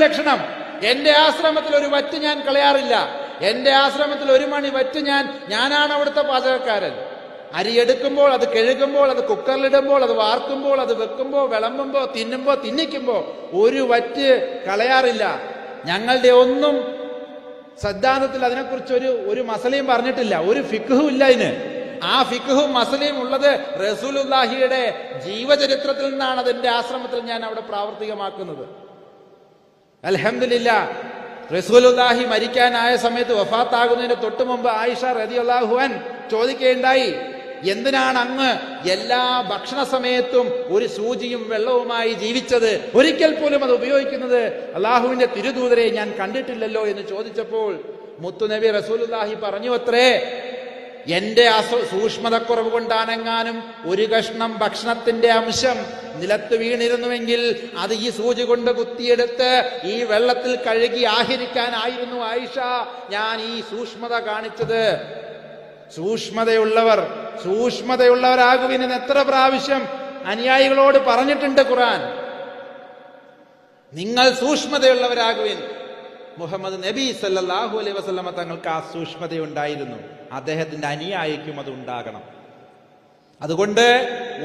ലക്ഷണം എന്റെ ആശ്രമത്തിൽ ഒരു വറ്റ് ഞാൻ കളയാറില്ല. എന്റെ ആശ്രമത്തിൽ ഒരു മണി വറ്റ് ഞാൻ ഞാനാണ് അവിടുത്തെ പാചകക്കാരൻ. അരി എടുക്കുമ്പോൾ അത് കഴുകുമ്പോൾ അത് കുക്കറിലിടുമ്പോൾ അത് വാർക്കുമ്പോൾ അത് വെക്കുമ്പോൾ വിളമ്പുമ്പോൾ തിന്നുമ്പോൾ തിന്നിക്കുമ്പോൾ ഒരു വറ്റ് കളയാറില്ല. ഞങ്ങളുടെ ഒന്നും സിദ്ധാന്തത്തിൽ അതിനെക്കുറിച്ച് ഒരു ഒരു മസലയും പറഞ്ഞിട്ടില്ല. ഒരു ഫിഖും ഇല്ല ഇതിന് ആ ഫിഖും മസലയും ഉള്ളത് റസൂലുല്ലാഹിയുടെ ജീവചരിത്രത്തിൽ നിന്നാണ് അതിന്റെ ആശ്രമത്തിൽ ഞാൻ അവിടെ പ്രാവർത്തികമാക്കുന്നത്. അൽഹംദുലില്ല റസൂലുല്ലാഹി മരിക്കാനായ സമയത്ത് വഫാത്താകുന്നതിന് തൊട്ടു മുമ്പ് ആയിഷ റതിയുള്ളാഹുവൻ ചോദിക്കുകയുണ്ടായി എന്തിനാണ് അങ്ങ് എല്ലാ ഭക്ഷണ സമയത്തും ഒരു സൂചിയും വെള്ളവുമായി ജീവിച്ചത്? ഒരിക്കൽ പോലും അത് ഉപയോഗിക്കുന്നത് അള്ളാഹുവിന്റെ തിരുദൂതരെ ഞാൻ കണ്ടിട്ടില്ലല്ലോ എന്ന് ചോദിച്ചപ്പോൾ മുത്തുനബി റസൂലുല്ലാഹി പറഞ്ഞു അത്രേ എന്റെ സൂക്ഷ്മതക്കുറവ് കൊണ്ടാണെങ്ങാനും ഒരു കഷ്ണം ഭക്ഷണത്തിന്റെ അംശം നിലത്ത് വീണിരുന്നുവെങ്കിൽ അത് ഈ സൂചി കൊണ്ട് കുത്തിയെടുത്ത് ഈ വെള്ളത്തിൽ കഴുകി ആഹരിക്കാനായിരുന്നു ആയിഷ. ഞാൻ ഈ സൂക്ഷ്മത കാണിച്ചത്. സൂക്ഷ്മതയുള്ളവർ സൂക്ഷ്മതയുള്ളവരാകുവിനെന്ന് എത്ര പ്രാവശ്യം അനുയായികളോട് പറഞ്ഞിട്ടുണ്ട് ഖുറാൻ നിങ്ങൾ സൂക്ഷ്മതയുള്ളവരാകുവിൻ. മുഹമ്മദ് നബി സല്ലാഹു അലൈഹി വസ്ലമ തങ്ങൾക്ക് ആ സൂക്ഷ്മതയുണ്ടായിരുന്നു. അദ്ദേഹത്തിന്റെ അനുയായിക്കും അത് ഉണ്ടാകണം. അതുകൊണ്ട്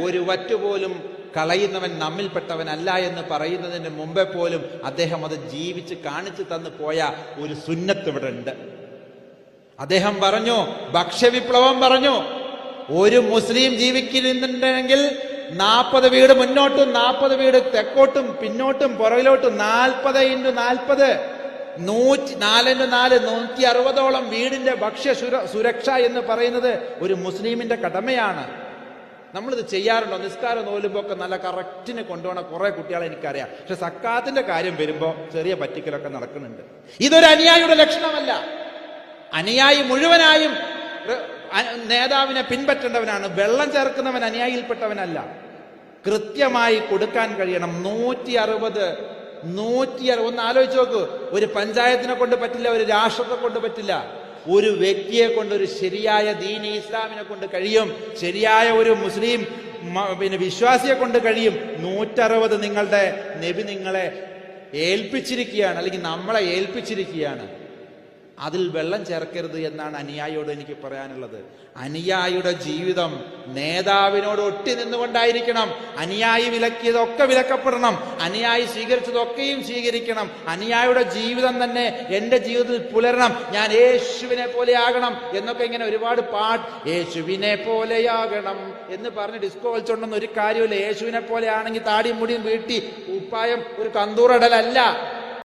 ഒരു വറ്റുപോലും കളയുന്നവൻ നമ്മിൽപ്പെട്ടവനല്ല എന്ന് പറയുന്നതിന് മുമ്പേ പോലും അദ്ദേഹം അത് ജീവിച്ച് കാണിച്ചു തന്നു പോയ ഒരു സുന്നത്ത് ഇവിടെ ഉണ്ട്. അദ്ദേഹം പറഞ്ഞു ഭക്ഷ്യവിപ്ലവം പറഞ്ഞു ഒരു മുസ്ലിം ജീവിക്കുന്നുണ്ടെങ്കിൽ നാൽപ്പത് വീട് മുന്നോട്ടും നാൽപ്പത് വീട് തെക്കോട്ടും പിന്നോട്ടും പുറകിലോട്ടും നാൽപ്പത് ഇന്റു നാൽപ്പത് നൂറ്റി നാലിന് നാല് നൂറ്റി അറുപതോളം വീടിന്റെ ഭക്ഷ്യ സുരക്ഷ എന്ന് പറയുന്നത് ഒരു മുസ്ലിമിന്റെ കടമയാണ്. നമ്മളിത് ചെയ്യാറുണ്ടോ? നിസ്കാരം നോലുമ്പോ ഒക്കെ നല്ല കറക്റ്റിന് കൊണ്ടുപോകണ കുറെ കുട്ടികളെ എനിക്കറിയാം. പക്ഷെ സക്കാത്തിന്റെ കാര്യം വരുമ്പോ ചെറിയ പറ്റിക്കലൊക്കെ നടക്കുന്നുണ്ട്. ഇതൊരു അനുയായിയുടെ ലക്ഷണമല്ല. അനുയായി മുഴുവനായും നേതാവിനെ പിൻപറ്റേണ്ടവനാണ്. വെള്ളം ചേർക്കുന്നവൻ അനുയായിയിൽപ്പെട്ടവനല്ല. കൃത്യമായി കൊടുക്കാൻ കഴിയണം. നൂറ്റി അറുപത് നൂറ്റി ഒന്ന് ആലോചിച്ച് നോക്ക്. ഒരു പഞ്ചായത്തിനെ കൊണ്ട് പറ്റില്ല ഒരു രാഷ്ട്രത്തെ കൊണ്ട് പറ്റില്ല. ഒരു വ്യക്തിയെ കൊണ്ട് ഒരു ശരിയായ ദീനി ഇസ്ലാമിനെ കൊണ്ട് കഴിയും. ശരിയായ ഒരു മുസ്ലിം പിന്നെ വിശ്വാസിയെ കൊണ്ട് കഴിയും. നൂറ്ററുപത് നിങ്ങളുടെ നബി നിങ്ങളെ ഏൽപ്പിച്ചിരിക്കുകയാണ് അല്ലെങ്കിൽ നമ്മളെ ഏൽപ്പിച്ചിരിക്കുകയാണ്. അതിൽ വെള്ളം ചേർക്കരുത് എന്നാണ് അനുയായിയോട് എനിക്ക് പറയാനുള്ളത്. അനുയായിയുടെ ജീവിതം നേതാവിനോട് ഒട്ടി നിന്നുകൊണ്ടായിരിക്കണം. അനുയായി വിലക്കിയതൊക്കെ വിലക്കപ്പെടണം. അനുയായി സ്വീകരിച്ചതൊക്കെയും സ്വീകരിക്കണം. അനുയായിയുടെ ജീവിതം തന്നെ എന്റെ ജീവിതത്തിൽ പുലരണം. ഞാൻ യേശുവിനെ പോലെ ആകണം എന്നൊക്കെ ഇങ്ങനെ ഒരുപാട് പാട്ട് യേശുവിനെ പോലെയാകണം എന്ന് പറഞ്ഞ് ഡിസ്കോ കളിച്ചോണ്ടെന്ന് ഒരു കാര്യമില്ല. യേശുവിനെ പോലെ ആണെങ്കിൽ താടിയും മുടിയും വീട്ടി ഉപ്പായം ഒരു കന്തൂറടലല്ല